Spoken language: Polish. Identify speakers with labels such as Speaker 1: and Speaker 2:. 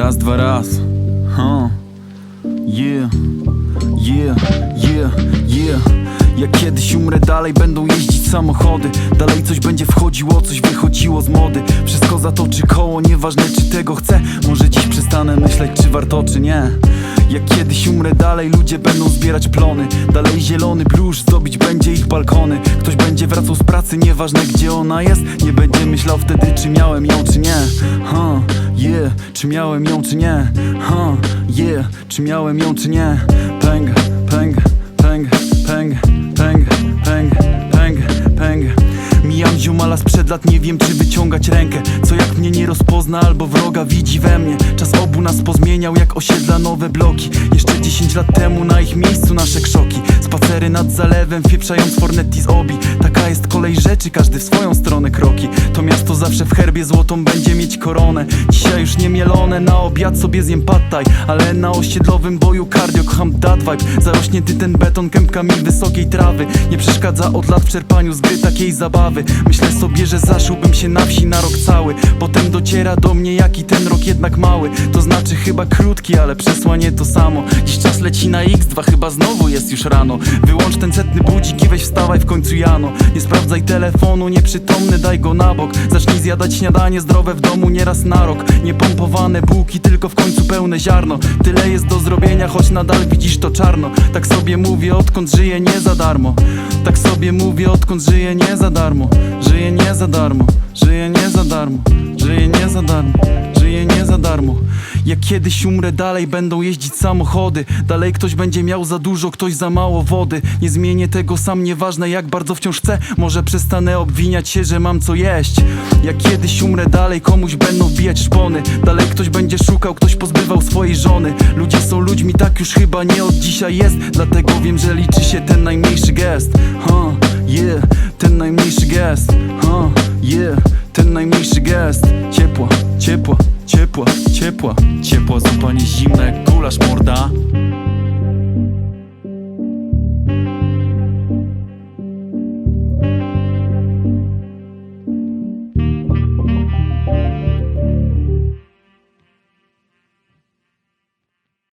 Speaker 1: Raz, dwa, raz. Huh. Yeah, yeah, yeah, yeah. Jak kiedyś umrę, dalej będą jeździć samochody. Dalej coś będzie wchodziło, coś wychodziło z mody. Wszystko zatoczy koło, nieważne czy tego chcę. Może dziś przestanę myśleć, czy warto, czy nie. Jak kiedyś umrę, dalej ludzie będą zbierać plony. Dalej zielony blusz, zdobić będzie ich balkony. Ktoś będzie wracał z pracy, nieważne gdzie ona jest. Nie będzie myślał wtedy, czy miałem ją, czy nie. Huh, Yeah, czy miałem ją, czy nie. Huh, Yeah, czy miałem ją, czy nie. Pęg, ziomala sprzed lat, nie wiem czy wyciągać rękę. Co jak mnie nie rozpozna albo wroga widzi we mnie. Czas obu nas pozmieniał jak osiedla nowe bloki. Jeszcze 10 lat temu na ich miejscu nasze krzoki Spacery nad zalewem, wieprzając fornetti z obi. Taka jest kolej rzeczy, każdy w swoją stronę kroki. To miasto zawsze w herbie złotą będzie mieć koronę. Dzisiaj już nie mielone, na obiad sobie zjem pattaj Ale na osiedlowym boju cardio kocham dat vibe. Zarośnięty ten beton kępkami wysokiej trawy. Nie przeszkadza od lat w czerpaniu z gry takiej zabawy Myślę sobie, że zaszyłbym się na wsi na rok cały. Potem dociera do mnie jaki ten rok jednak mały. To znaczy chyba krótki, ale przesłanie to samo. Dziś czas leci na x2, chyba znowu jest już rano. Wyłącz ten setny budzik i weź wstawaj w końcu jano. Nie sprawdzaj telefonu, nieprzytomny daj go na bok. Zacznij zjadać śniadanie zdrowe w domu nieraz na rok. Niepompowane bułki, tylko w końcu pełne ziarno. Tyle jest do zrobienia, choć nadal widzisz to czarno. Tak sobie mówię, odkąd żyję nie za darmo Tak sobie mówię, odkąd żyję nie za darmo. Żyję nie za darmo, żyję nie za darmo. Żyję nie za darmo, żyję nie za darmo Jak kiedyś umrę, dalej będą jeździć samochody. Dalej ktoś będzie miał za dużo, ktoś za mało wody. Nie zmienię tego sam, nieważne jak bardzo wciąż chcę. Może przestanę obwiniać się, że mam co jeść. Jak kiedyś umrę, dalej komuś będą wbijać szpony. Dalej ktoś będzie szukał, ktoś pozbywał swojej żony. Ludzie są ludźmi, tak już chyba nie od dzisiaj jest. Dlatego wiem, że liczy się ten najmniejszy gest. Huh, Yeah, ten najmniejszy gest. Huh, Yeah, ten najmniejszy gest. Ciepła, ciepła, ciepła, ciepła Ciepła zupa nie zimna jak gulasz morda